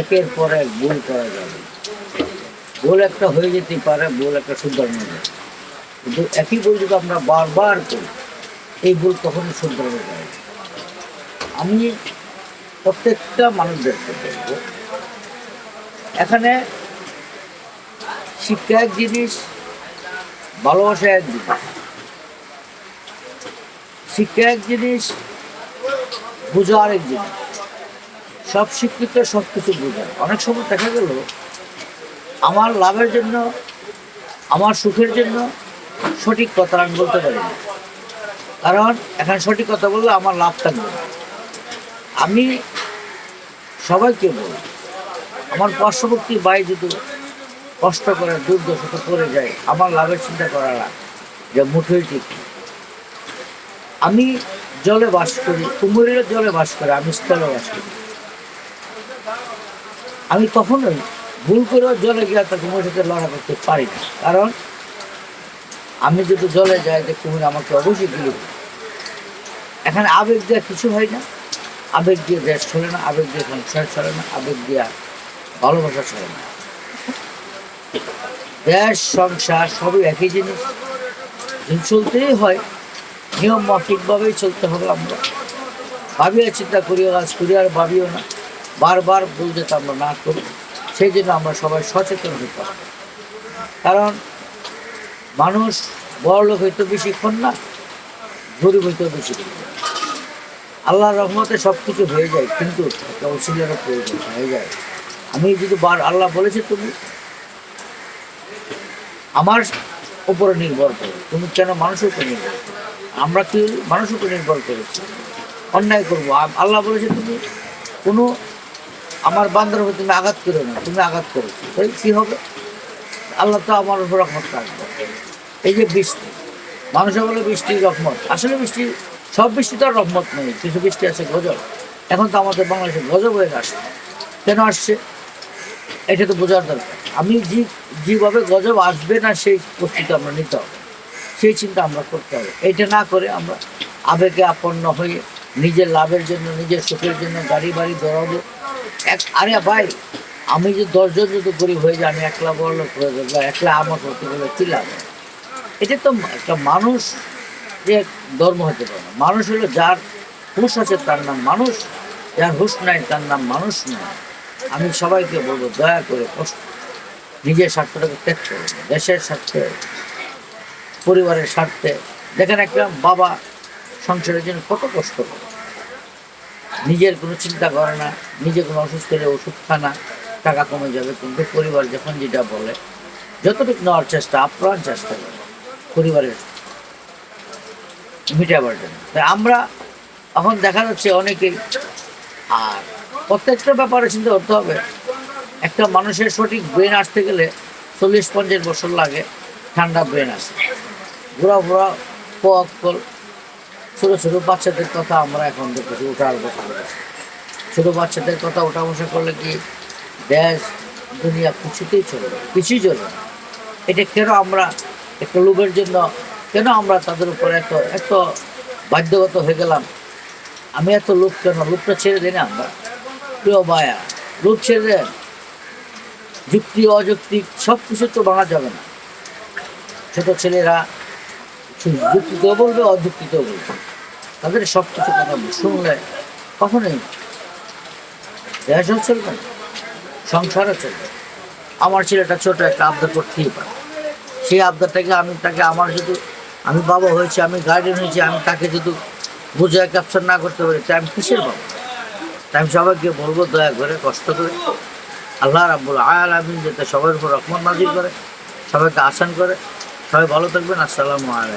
একের পর এক ভুল করা যাবে। ভুল একটা হয়ে যেতে পারে, ভুল একটা কিন্তু একই ভুল যদি আমরা বারবার করি, এই ভুল যায় আমি প্রত্যেকটা মানুষদেরকে বলব, এখানে শিক্ষা এক জিনিস, ভালোবাসা এক জিনিস। শিক্ষা এক জিনিস, বোঝা আরেক জিনিস। সব শিক্ষিত সব কিছু বোঝায়। অনেক সময় দেখা গেল, আমার লাভের জন্য, আমার সুখের জন্য সঠিক কথা আমি বলতে পারি না। কারণ এখানে সঠিক কথা বললে আমার লাভ থাকবে আমি সবাইকে বলি, আমার পার্শ্ববর্তী ভাই যদি কষ্ট করে দুর্দশা করে যায়, আমার লাভের চিন্তা করা না, যে মুঠোই ঠিক। আমি জলে বাস করি, কুমুরের জলে বাস করে, আমি স্থলে বাস করি। আমি কখনোই ভুল করেও জলে গিয়ে একটা কুমুরের সাথে লড়া করতে পারি না। কারণ আমি যদি জলে যাই, যে কুমির আমাকে অবশ্যই গিলে। এখানে আবেগ দেওয়া কিছু হয় না। আবেগ দিয়ে দেশ চলে না, আবেগ দিয়ে সংসার চলে না, আবেগ দিয়ে ভালোবাসা চলে না। দেশ, সংসার সবই একই জিনিস। চলতেই হয়, নিয়ম মাফিকভাবেই চলতে হবে আমরা। ভাবিয়া চিন্তা করিও কাজ করি আর ভাবিও না। বারবার ভুল যাতে আমরা না করি, সেই জন্য আমরা সবাই সচেতন হতে কারণ মানুষ বড় লোক হইতে বেশিক্ষণ না, গরিব হইতেও বেশিক্ষণ না। আল্লাহর রহমতে সব কিছু হয়ে যায়, কিন্তু একটা ওসিলেরও প্রয়োজন, হয়ে যায়। আমি যদি বার, আল্লাহ বলেছে তুমি, আমার উপরে নির্ভর করো, তুমি কেন মানুষের উপর নির্ভর আমরা কি মানুষের উপর নির্ভর করেছি? অন্যায় করব? আল্লাহ বলেছে তুমি কোনো আমার বান্দার উপর তুমি আঘাত করো না, তুমি আঘাত করো। তাই কী হবে? আল্লাহ তো আমার উপর রহমত রাখবে এই যে বৃষ্টি, মানুষের বলে বৃষ্টি রহমত। আসলে বৃষ্টি, সব বৃষ্টি তো আর রহমত নেই, কিছু বৃষ্টি আছে গজব। এখন তো আমাদের বাংলাদেশে গজব হয়ে আসছে। কেন আসছে? এটা তো বোঝার দরকার। আমি যে, যেভাবে গজব আসবে না, সেই প্রস্তুতি আমরা নিতে হবে। সেই চিন্তা আমরা করতে হবে। এটা না করে আমরা আবেগে আপন্ন হয়ে নিজের লাভের জন্য, নিজের সুখের জন্য গাড়ি বাড়ি দৌড়াবো আরে ভাই, আমি যে দশজন যদি গরিব হয়ে যাই, আমি একলা বড় লোক হয়ে একলা আমার হতে গেলে হবে? এটা তো একটা মানুষ যে ধর্ম হতে পারে না। মানুষ হলো যার হুশ আছে তার নাম মানুষ, যার হুশ নাই তার নাম মানুষ নয় আমি সবাইকে বলব, দয়া করে কষ্ট নিজের স্বার্থটাকে ত্যাগ করে, দেশের স্বার্থে, পরিবারের স্বার্থে। দেখেন একটা বাবা সংসারের জন্য কত কষ্ট করে। নিজের কোনো চিন্তা করে না, নিজে কোনো অসুস্থ হলে ওষুধ খানা টাকা কমে যাবে, কিন্তু পরিবার যখন যেটা বলে, যতটুকু নেওয়ার চেষ্টা, আপ্রাণ চেষ্টা করে, পরিবারের মিটাবার জন্য। আমরা এখন দেখা যাচ্ছে অনেকেই, আর প্রত্যেকটা ব্যাপারে চিন্তা করতে হবে। একটা মানুষের সঠিক ব্রেন আসতে গেলে চল্লিশ, পঞ্চাশ বছর লাগে, ঠান্ডা ব্রেন আসে। ঘোরা ঘোরা পকল ছোটো ছোটো বাচ্চাদের কথা আমরা এখন দেখতেছি বসা করেছি ছোটো বাচ্চাদের কথা ওঠা বসা করলে কি দেশ, দুনিয়া কিছুতেই চলবে কিছুই চলবে এটা কেন আমরা একটা লোভের জন্য, কেন আমরা তাদের উপর এত এত বাধ্যগত হয়ে গেলাম? আমি এত লোভ কেন? লোভটা ছেড়ে দিই না আমরা। প্রিয় মায়া লোভ ছেড়ে দেন। যুক্তি অযৌক্তিক সব কিছু তো বানা যাবে না। ছোট ছেলেরা যুক্তিতেও বলবে, অযুক্তিতেও বলবে। তাদের সব কিছু কথা শুনলে কখনোই দেশও চলবে সংসারও চলবে আমার ছেলেটা ছোট, একটা আবদার করতেই পারে। সেই আবদারটাকে আমি, তাকে আমার যদি, আমি বাবা হয়েছি, আমি গার্ডিয়ান হয়েছি, আমি তাকে যদি বুঝে ক্যাপচার না করতে পারি তাই আমি কিসের বাবা? তাই আমি সবাইকে বলব, দয়া করে, কষ্ট করে। আল্লাহ রাব্বুল আলামিন যাতে সবার উপর রহমত নাজির করে, সবাইকে আসান করে। সবাই ভালো থাকবেন, আসসালামু আলাইকুম।